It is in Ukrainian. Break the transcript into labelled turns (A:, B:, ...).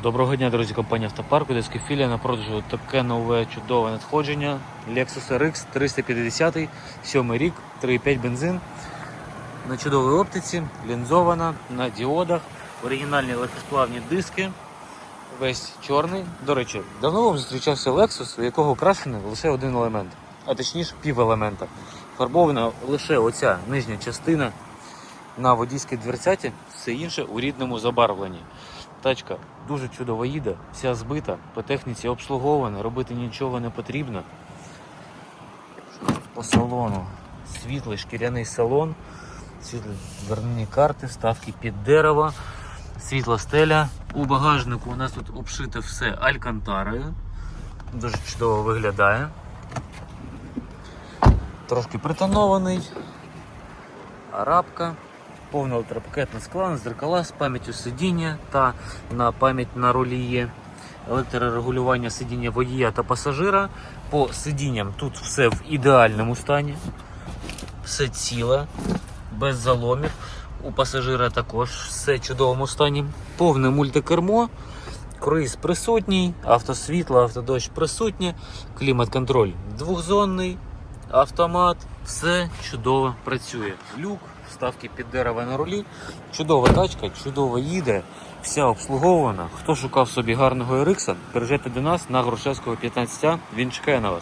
A: Доброго дня, друзі, компанія Автопарку, Одеська філія на продажу таке нове чудове надходження. Lexus RX 350, 7 рік, 3,5 бензин. На чудовій оптиці, лінзована, на діодах, оригінальні легкосплавні диски, весь чорний. До речі, давно вам зустрічався Lexus, у якого окрашений лише один елемент, а точніше пів елемента. Фарбована лише оця нижня частина на водійській дверцяті, все інше у рідному забарвленні. Тачка дуже чудово їде, вся збита, по техніці обслугована, робити нічого не потрібно. По салону світлий шкіряний салон, світлі дверні карти, вставки під дерево, світла стеля. У багажнику у нас тут обшите все алькантарою. Дуже чудово виглядає. Трошки притонований. Арабка. Повне електропакетне скло, зеркала з пам'яттю сидіння та на пам'ять на рулі є. Електрорегулювання сидіння водія та пасажира. По сидінням тут все в ідеальному стані. Все ціле, без заломів. У пасажира також все в чудовому стані. Повне мультикермо, круїз присутній, автосвітло, автодощ присутнє, клімат-контроль двохзонний, автомат, все чудово працює. Люк, вставки під дерево на рулі. Чудова тачка, чудово їде, вся обслугована. Хто шукав собі гарного RX, приїжджайте до нас на Грушевського 15, він чекає на вас.